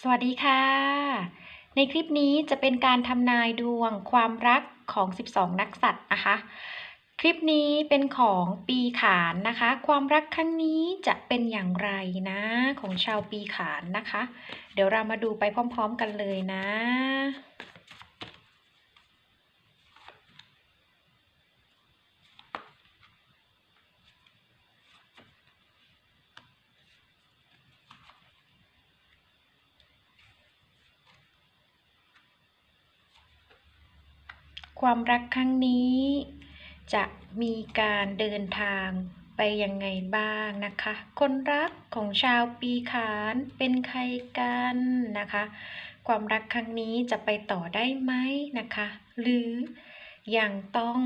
สวัสดีค่ะ ในคลิปนี้จะเป็นการทำนายดวงความรักของ 12 นักสัตว์นะคะ คลิปนี้เป็นของปีขานนะคะ ความรักครั้งนี้จะเป็นอย่างไรนะของชาวปีขานนะคะ เดี๋ยวเรามาดูไปพร้อม ๆ กันเลยนะ ความรักครั้งนี้ จะมีการเดินทางไปยังไงบ้างนะคะ คนรักของชาวปีขานเป็นใครกันนะคะ ความรักครั้งนี้จะไปต่อได้ไหมนะคะ หรือยังต้อง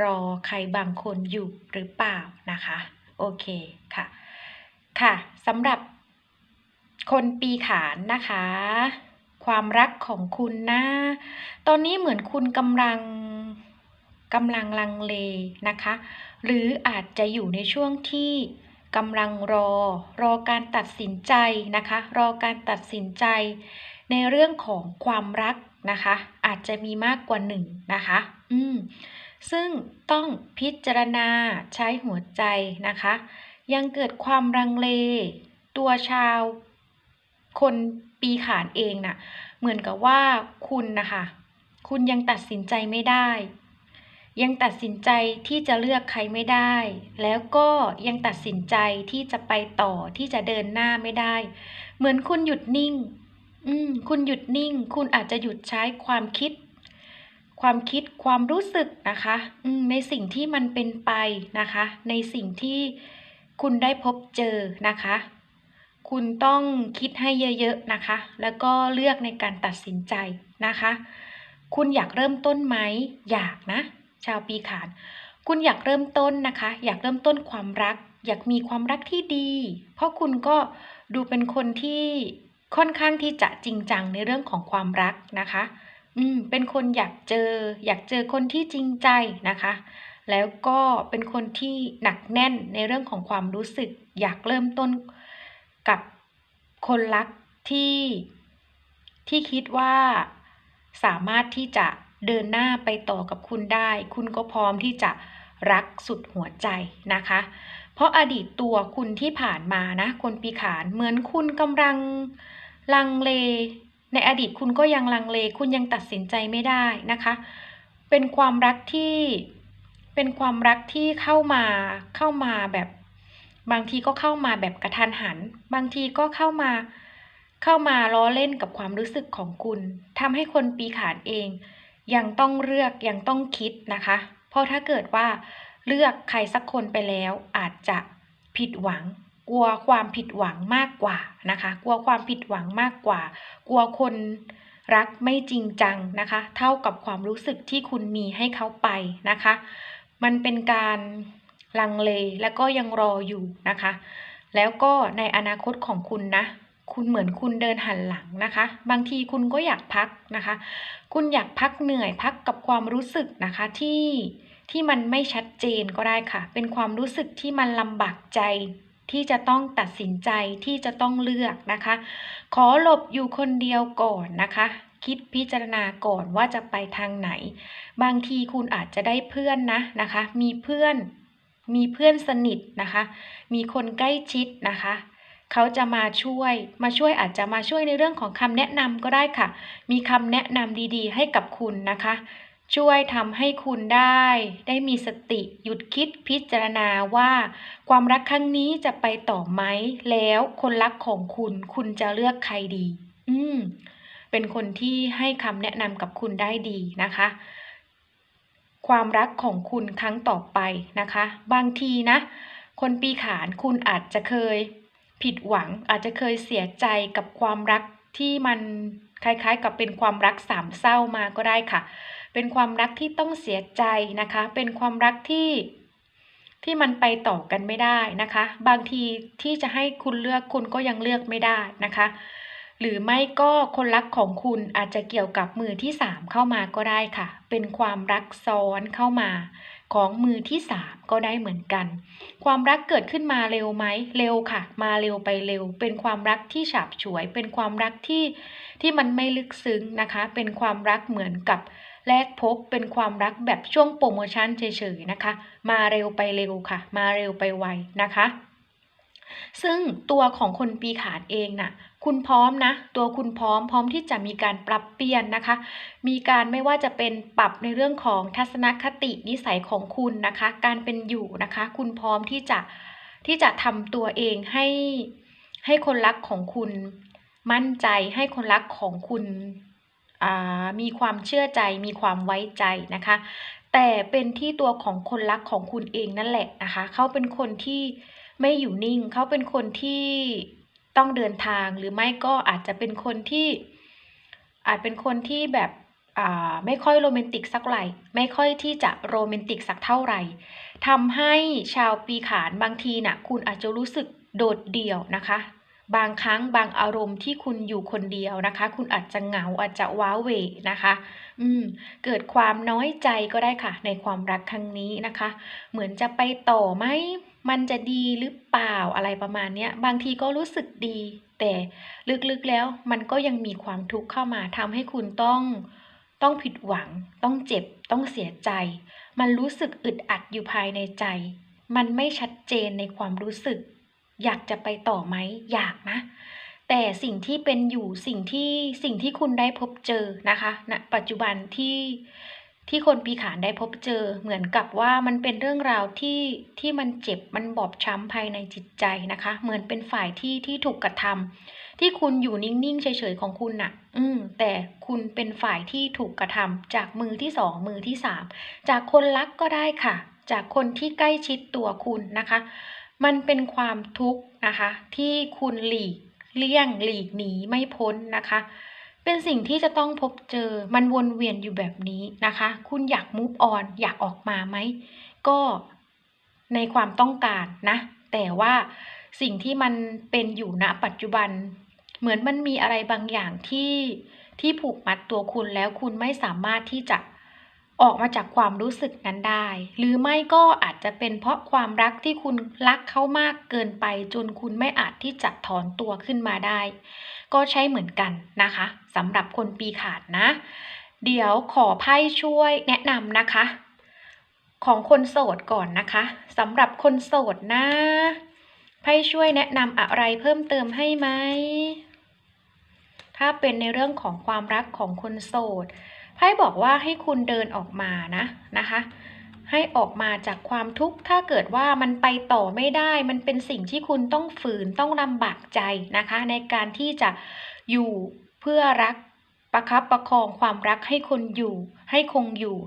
รอใครบางคนอยู่หรือเปล่านะคะ โอเคค่ะ ค่ะสำหรับคนปีขานนะคะ ความรักของคุณนะ ตอนนี้เหมือนคุณกำลังกำลังลังเลนะคะ หรืออาจจะอยู่ในช่วงที่กำลังรอ รอการตัดสินใจนะคะ รอการตัดสินใจ ในเรื่องของความรักนะคะ อาจจะมีมากกว่าหนึ่งนะคะ อืม ซึ่งต้องพิจารณาใช้หัวใจนะคะ ยังเกิดความลังเล ตัวชาว คนปีขานเองน่ะเหมือนกับว่าคุณนะคะ คุณยังตัดสินใจไม่ได้ ยังตัดสินใจที่จะเลือกใครไม่ได้ แล้วก็ยังตัดสินใจที่จะไปต่อที่จะเดินหน้าไม่ได้ เหมือนคุณหยุดนิ่ง อืมคุณหยุดนิ่ง คุณอาจจะหยุดใช้ความคิด ความคิดความรู้สึกนะคะอืมในสิ่งที่มันเป็นไปนะคะ ในสิ่งที่คุณได้พบเจอนะคะ คุณต้องคิดให้เยอะๆนะคะ แล้วก็เลือกในการตัดสินใจนะคะ คุณอยากเริ่มต้นไหมอยากนะ ชาวปีขาน คุณอยากเริ่มต้นนะคะ อยากเริ่มต้นความรัก อยากมีความรักที่ดี เพราะคุณก็ดูเป็นคนที่ค่อนข้างที่จะจริงจังในเรื่องของความรักนะคะ อืม เป็นคนอยากเจอ อยากเจอคนที่จริงใจนะคะ แล้วก็เป็นคนที่หนักแน่นในเรื่องของความรู้สึก อยากเริ่มต้น กับคนรักที่ที่คิดว่าสามารถที่จะเดินหน้าไปต่อกับคุณได้ คุณก็พร้อมที่จะรักสุดหัวใจนะคะ เพราะอดีตตัวคุณที่ผ่านมานะ คนปีขานเหมือนคุณกำลังลังเล ในอดีตคุณก็ยังลังเล คุณยังตัดสินใจไม่ได้นะคะ เป็นความรักที่เป็นความรักที่เข้ามาเข้ามาแบบ บางทีก็เข้ามาแบบกระทันหัน บางทีก็เข้ามา เข้ามาล้อเล่นกับความรู้สึกของคุณทำให้คนปีขานเอง ยังต้องเลือกยังต้องคิดนะคะ เพราะถ้าเกิดว่าเลือกใครสักคนไปแล้ว อาจจะผิดหวัง กลัวความผิดหวังมากกว่านะคะ กลัวความผิดหวังมากกว่า กลัวคนรักไม่จริงจังนะคะ เท่ากับความรู้สึกที่คุณมีให้เขาไปนะคะ มันเป็นการ ลังเลแล้วก็ยังรออยู่นะคะ แล้วก็ในอนาคตของคุณนะ คุณเหมือนคุณเดินหันหลังนะคะ บางทีคุณก็อยากพักนะคะ คุณอยากพักเหนื่อยพักกับความรู้สึกนะคะที่ที่มันไม่ชัดเจนก็ได้ค่ะ เป็นความรู้สึกที่มันลำบากใจที่จะต้องตัดสินใจที่จะต้องเลือกนะคะ ขอหลบอยู่คนเดียวก่อนนะคะ คิดพิจารณาก่อนว่าจะไปทางไหน บางทีคุณอาจจะได้เพื่อนนะนะคะ มีเพื่อน มีเพื่อนสนิทนะคะ มีคนใกล้ชิดนะคะเขาจะมาช่วย มาช่วยอาจจะมาช่วยในเรื่องของคำแนะนำก็ได้ค่ะ มีคำแนะนำดีๆ ให้กับคุณนะคะ ช่วยทำให้คุณได้ ได้มีสติหยุดคิดพิจารณาว่า ความรักครั้งนี้จะไปต่อไหม แล้วคนรักของคุณ คุณจะเลือกใครดี อืม เป็นคนที่ให้คำแนะนำกับคุณได้ดีนะคะ ความรักของคุณครั้งต่อไปนะคะ บางทีนะ คนปีขานคุณอาจจะเคยผิดหวังอาจจะเคยเสียใจกับความรักที่มันคล้ายๆ กับเป็นความรักสามเศร้ามาก็ได้ค่ะ เป็นความรักที่ต้องเสียใจนะคะ เป็นความรักที่ที่มันไปต่อกันไม่ได้นะคะ บางทีที่จะให้คุณเลือกคุณก็ยังเลือกไม่ได้นะคะ หรือไม่ก็คนรักของคุณอาจจะเกี่ยวกับมือที่สามเข้ามาก็ได้ค่ะ เป็นความรักซ้อนเข้ามาของมือที่สามก็ได้เหมือนกัน ความรักเกิดขึ้นมาเร็วไหมเร็วค่ะ มาเร็วไปเร็ว เป็นความรักที่ฉาบฉวย เป็นความรักที่ที่มันไม่ลึกซึ้งนะคะ เป็นความรักเหมือนกับแรกพบเป็นความรักแบบช่วงโปรโมชั่นเฉยๆนะคะ มาเร็วไปเร็วค่ะ มาเร็วไปไวนะคะ ซึ่งตัวของคนปีขานเองน่ะ คุณพร้อมนะ ตัวคุณพร้อมพร้อมที่จะมีการปรับเปลี่ยนนะคะ มีการไม่ว่าจะเป็นปรับในเรื่องของทัศนคตินิสัยของคุณนะคะ การเป็นอยู่นะคะ คุณพร้อมที่จะที่จะทำตัวเองให้ให้คนรักของคุณมั่นใจให้คนรักของคุณมีความเชื่อใจมีความไว้ใจนะคะ แต่เป็นที่ตัวของคนรักของคุณเองนั่นแหละนะคะ เขาเป็นคนที่ไม่อยู่นิ่ง เขาเป็นคนที่ ต้องเดินทางหรือไม่ก็อาจจะเป็นคนที่อาจเป็นคนที่แบบไม่ค่อยโรแมนติกสักไหร่ไม่ค่อยที่จะโรแมนติกสักเท่าไหร่ทำให้ชาวปีขานบางทีนะ่ะคุณอาจจะรู้สึกโดดเดี่ยวนะคะ บางครั้งบางอารมณ์ที่คุณอยู่คนเดียวนะคะ คุณอาจจะเหงาอาจจะว้าเหวนะคะ อืมเกิดความน้อยใจก็ได้ค่ะ ในความรักครั้งนี้นะคะ เหมือนจะไปต่อไหม มันจะดีหรือเปล่าอะไรประมาณนี้บางทีก็รู้สึกดี แต่ลึกๆแล้วมันก็ยังมีความทุกข์เข้ามาทำให้คุณต้องต้องผิดหวัง ต้องเจ็บ ต้องเสียใจ มันรู้สึกอึดอัดอยู่ภายในใจ มันไม่ชัดเจนในความรู้สึก อยากจะไปต่อไหมอยากนะ แต่สิ่งที่เป็นอยู่สิ่งที่สิ่งที่คุณได้พบเจอนะคะณนะปัจจุบันที่ ที่คนปีขานได้พบเจอเหมือนกับว่ามันเป็นเรื่องราวที่ที่มันเจ็บมันบอบช้ำภายในจิตใจนะคะ เหมือนเป็นฝ่ายที่ที่ถูกกระทำที่คุณอยู่นิ่งๆเฉยๆของคุณน่ะ อืมแต่คุณเป็นฝ่ายที่ถูกกระทำจากมือที่สองมือที่สามจากคนรักก็ได้ค่ะ จากคนที่ใกล้ชิดตัวคุณนะคะ มันเป็นความทุกข์นะคะ ที่คุณหลีกเลี่ยงหลีกหนีไม่พ้นนะคะ เป็นสิ่งที่จะต้องพบเจอมันวนเวียนอยู่แบบนี้นะคะ คุณอยากมูฟออนอยากออกมาไหม ก็ในความต้องการนะ แต่ว่าสิ่งที่มันเป็นอยู่ณปัจจุบัน เหมือนมันมีอะไรบางอย่างที่ที่ผูกมัดตัวคุณแล้วคุณไม่สามารถที่จะ ออกมาจากความรู้สึกนั้นได้ หรือไม่ก็อาจจะเป็นเพราะความรักที่คุณรักเขามากเกินไป จนคุณไม่อาจที่จะถอนตัวขึ้นมาได้ ก็ใช้เหมือนกันนะคะสำหรับคนปีขาดนะ เดี๋ยวขอไพ่ช่วยแนะนำนะคะ ของคนโสดก่อนนะคะสำหรับคนโสดนะไพ่ช่วยแนะนำอะไรเพิ่มเติมให้ไหมถ้าเป็นในเรื่องของความรักของคนโสด ไพ่บอกว่าให้คุณเดินออกมานะนะคะ ให้ออกมาจากความทุกข์ถ้าเกิดว่ามันไปต่อไม่ได้ มันเป็นสิ่งที่คุณต้องฝืนต้องลำบากใจนะคะ ในการที่จะอยู่เพื่อรักประคับประคองความรักให้คนอยู่ ให้คงอยู่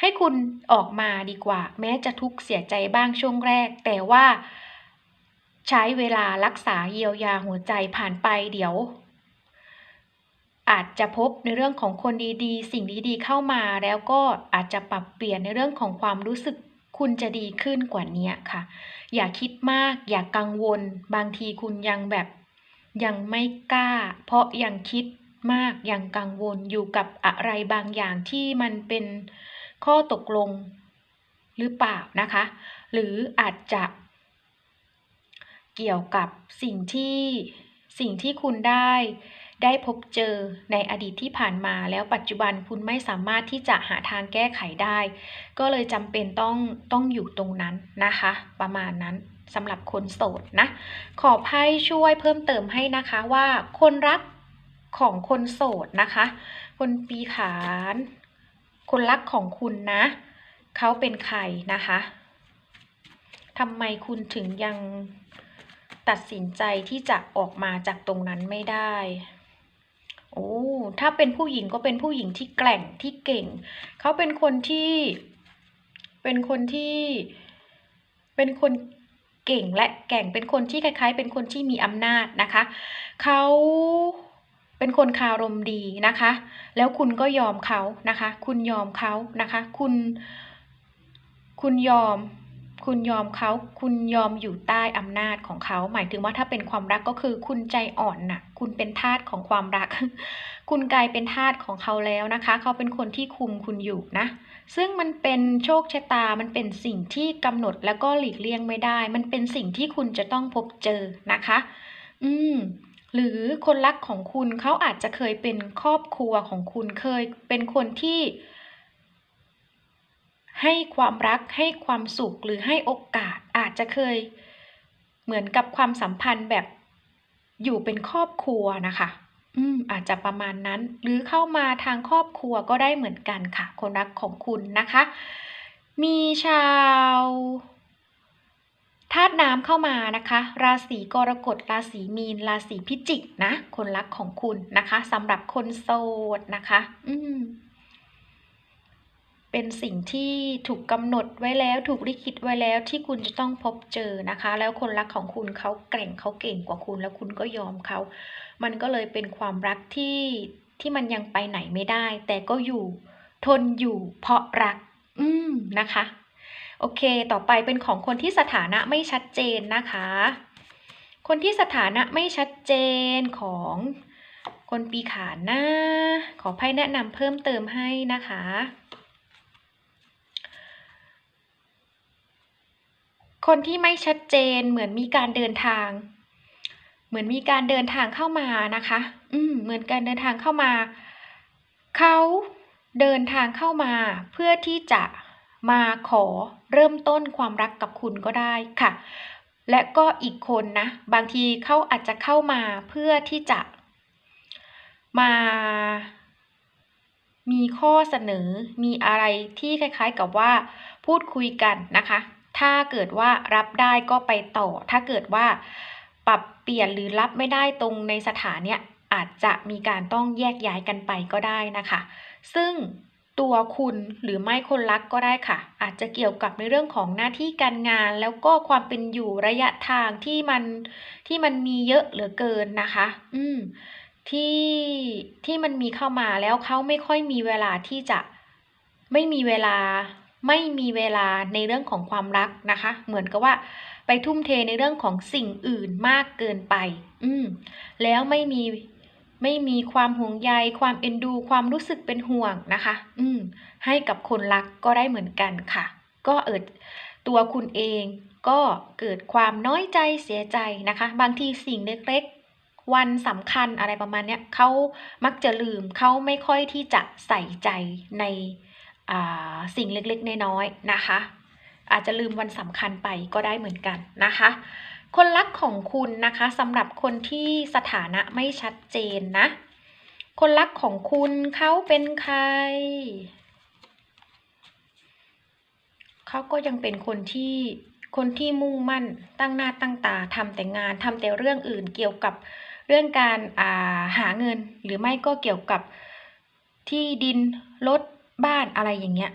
ให้คุณออกมาดีกว่า แม้จะทุกข์เสียใจบ้างช่วงแรก แต่ว่าใช้เวลารักษาเยียวยาหัวใจผ่านไปเดี๋ยว อาจจะพบในเรื่องของคนดีๆ สิ่งดีๆเข้ามาแล้วก็อาจจะปรับเปลี่ยนในเรื่องของความรู้สึกคุณจะดีขึ้นกว่านี้ค่ะ อย่าคิดมาก อย่ากังวล บางทีคุณยังแบบยังไม่กล้า เพราะยังคิดมาก ยังกังวลอยู่กับอะไรบางอย่างที่มันเป็นข้อตกลงหรือเปล่านะคะ หรืออาจจะเกี่ยวกับสิ่งที่สิ่งที่คุณได้ ได้พบเจอในอดีตที่ผ่านมา แล้วปัจจุบันคุณไม่สามารถที่จะหาทางแก้ไขได้ ก็เลยจำเป็นต้องต้องอยู่ตรงนั้นนะคะ ประมาณนั้นสำหรับคนโสดนะ ขอไพ่ช่วยเพิ่มเติมให้นะคะว่าคนรักของคนโสดนะคะ คนปีขาน คนรักของคุณนะเขาเป็นใครนะคะทำไมคุณถึงยังตัดสินใจที่จะออกมาจากตรงนั้นไม่ได้ โอ้ ถ้าเป็นผู้หญิงก็เป็นผู้หญิงที่แกร่งที่เก่ง เขาเป็นคนที่ เป็นคนที่ เป็นคนเก่งและแก่ง เป็นคนที่คล้าย ๆ เป็นคนที่มีอำนาจนะคะ เขาเป็นคนคารมดีนะคะ แล้วคุณก็ยอมเขานะคะ คุณยอมเขานะคะ คุณ คุณยอม คุณยอมเขาคุณยอมอยู่ใต้อำนาจของเขา หมายถึงว่าถ้าเป็นความรักก็คือคุณใจอ่อนน่ะ คุณเป็นทาสของความรัก คุณกลายเป็นทาสของเขาแล้วนะคะ เขาเป็นคนที่คุมคุณอยู่นะ ซึ่งมันเป็นโชคชะตา มันเป็นสิ่งที่กำหนดแล้วก็หลีกเลี่ยงไม่ได้ มันเป็นสิ่งที่คุณจะต้องพบเจอนะคะ อืมหรือคนรักของคุณเขาอาจจะเคยเป็นครอบครัวของคุณเคยเป็นคนที่ ให้ความรักให้ความสุขหรือให้โอกาสอาจจะเคยเหมือนกับความสัมพันธ์แบบอยู่เป็นครอบครัวนะคะ อืม อาจจะประมาณนั้น หรือเข้ามาทางครอบครัวก็ได้เหมือนกันค่ะ คนรักของคุณนะคะ มีชาวธาตุน้ำเข้ามานะคะ ราศีกรกฎราศีมีน ราศีพิจิกนะ คนรักของคุณนะคะสำหรับคนโสดนะคะ อืม เป็นสิ่งที่ถูกกำหนดไว้แล้วถูกลิขิตไว้แล้วที่คุณจะต้องพบเจอนะคะ แล้วคนรักของคุณเขาแกร่งเขาเก่งกว่าคุณ แล้วคุณก็ยอมเขา มันก็เลยเป็นความรักที่ที่มันยังไปไหนไม่ได้ แต่ก็อยู่ทนอยู่เพราะรัก อืมนะคะ โอเค ต่อไปเป็นของคนที่สถานะไม่ชัดเจนนะคะ คนที่สถานะไม่ชัดเจนของคนปีขานนะขอไพ่แนะนำเพิ่มเติมให้นะคะ คนที่ไม่ชัดเจนเหมือนมีการเดินทาง เหมือนมีการเดินทางเข้ามานะคะ อืม เหมือนการเดินทางเข้ามา เขาเดินทางเข้ามาเพื่อที่จะมาขอเริ่มต้นความรักกับคุณก็ได้ค่ะ และก็อีกคนนะ บางทีเขาอาจจะเข้ามาเพื่อที่จะ มา มีข้อเสนอมีอะไรที่คล้ายๆกับว่า พูดคุยกันนะคะ ถ้าเกิดว่ารับได้ก็ไปต่อ ถ้าเกิดว่าปรับเปลี่ยนหรือรับไม่ได้ตรงในสถานเนี้ยอาจจะมีการต้องแยกย้ายกันไปก็ได้นะคะ ซึ่งตัวคุณหรือไม่คนรักก็ได้ค่ะ อาจจะเกี่ยวกับในเรื่องของหน้าที่การงาน แล้วก็ความเป็นอยู่ระยะทางที่มันที่มันมีเยอะเหลือเกินนะคะ อืมที่ที่มันมีเข้ามาแล้วเขาไม่ค่อยมีเวลาที่จะไม่มีเวลา ไม่มีเวลาในเรื่องของความรักนะคะ เหมือนกับว่าไปทุ่มเทในเรื่องของสิ่งอื่นมากเกินไป อืมแล้วไม่มีไม่มีความห่วงใย ความเอ็นดู ความรู้สึกเป็นห่วงนะคะ อืม ให้กับคนรักก็ได้เหมือนกันค่ะ ก็เอิดตัวคุณเองก็เกิดความน้อยใจเสียใจนะคะ บางทีสิ่งเล็กๆ วันสำคัญอะไรประมาณเนี้ยเขามักจะลืมเขาไม่ค่อยที่จะใส่ใจใน สิ่งเล็กๆ น้อยๆนะคะ อาจจะลืมวันสำคัญไปก็ได้เหมือนกันนะคะ คนรักของคุณนะคะสำหรับคนที่สถานะไม่ชัดเจนนะ คนรักของคุณเขาเป็นใครเขาก็ยังเป็นคนที่คนที่มุ่งมั่นตั้งหน้าตั้งตาทำแต่งานทำแต่เรื่องอื่นเกี่ยวกับเรื่องการาหาเงินหรือไม่ก็เกี่ยวกับที่ดินรถ บ้านอะไรอย่างเงี้ย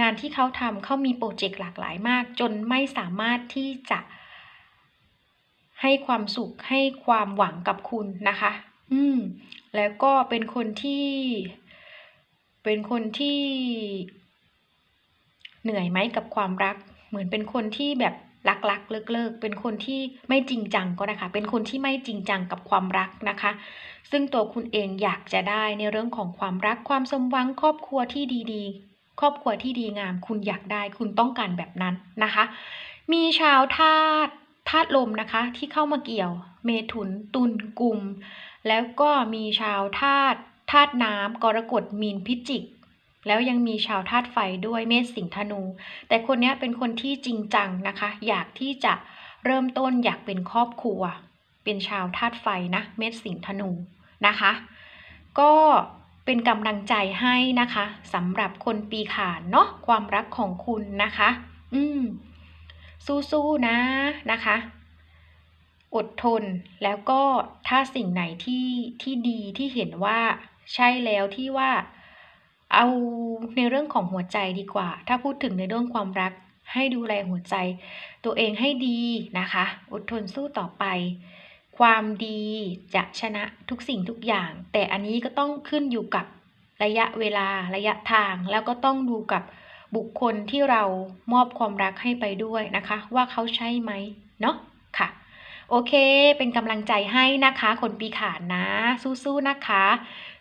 งานที่เขาทำเขามีโปรเจกต์หลากหลายมาก จนไม่สามารถที่จะให้ความสุขให้ความหวังกับคุณนะคะ อืม แล้วก็เป็นคนที่ เป็นคนที่ เหนื่อยไหมกับความรัก เหมือนเป็นคนที่แบบ รักๆ เลิกๆ เป็นคนที่ไม่จริงจังก็นะคะ เป็นคนที่ไม่จริงจังกับความรักนะคะ ซึ่งตัวคุณเองอยากจะได้ในเรื่องของความรักความสมหวังครอบครัวที่ดีๆ ครอบครัวที่ดีงาม คุณอยากได้คุณต้องการแบบนั้นนะคะ มีชาวธาตุธาตุลมนะคะที่เข้ามาเกี่ยว เมถุนตุลกลุ่มแล้วก็มีชาวธาตุธาตุน้ำกรกฎมีนพิจิก แล้วยังมีชาวธาตุไฟด้วยเมษสิงธนู แต่คนนี้เป็นคนที่จริงจังนะคะ อยากที่จะเริ่มต้นอยากเป็นครอบครัว เป็นชาวธาตุไฟนะ เมษสิงธนูนะคะ ก็เป็นกำลังใจให้นะคะสำหรับคนปีขานเนาะความรักของคุณนะคะ อืม สู้ๆนะนะคะ อดทนแล้วก็ถ้าสิ่งไหนที่ที่ดีที่เห็นว่าใช่แล้วที่ว่า เอาในเรื่องของหัวใจดีกว่า ถ้าพูดถึงในเรื่องความรัก ให้ดูแลหัวใจ ตัวเองให้ดีนะคะ อดทนสู้ต่อไป ความดีจะชนะทุกสิ่งทุกอย่าง แต่อันนี้ก็ต้องขึ้นอยู่กับระยะเวลาระยะทาง แล้วก็ต้องดูกับบุคคลที่เรามอบความรักให้ไปด้วยนะคะ ว่าเขาใช่ไหมเนาะค่ะ โอเค เป็นกำลังใจให้นะคะ คนปีขานนะ สู้ๆนะคะ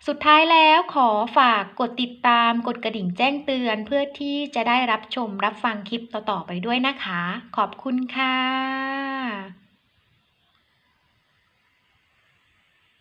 สุดท้ายแล้วขอฝากกดติดตาม กดกระดิ่งแจ้งเตือน เพื่อที่จะได้รับชมรับฟังคลิปต่อๆไปด้วยนะคะ ขอบคุณค่ะ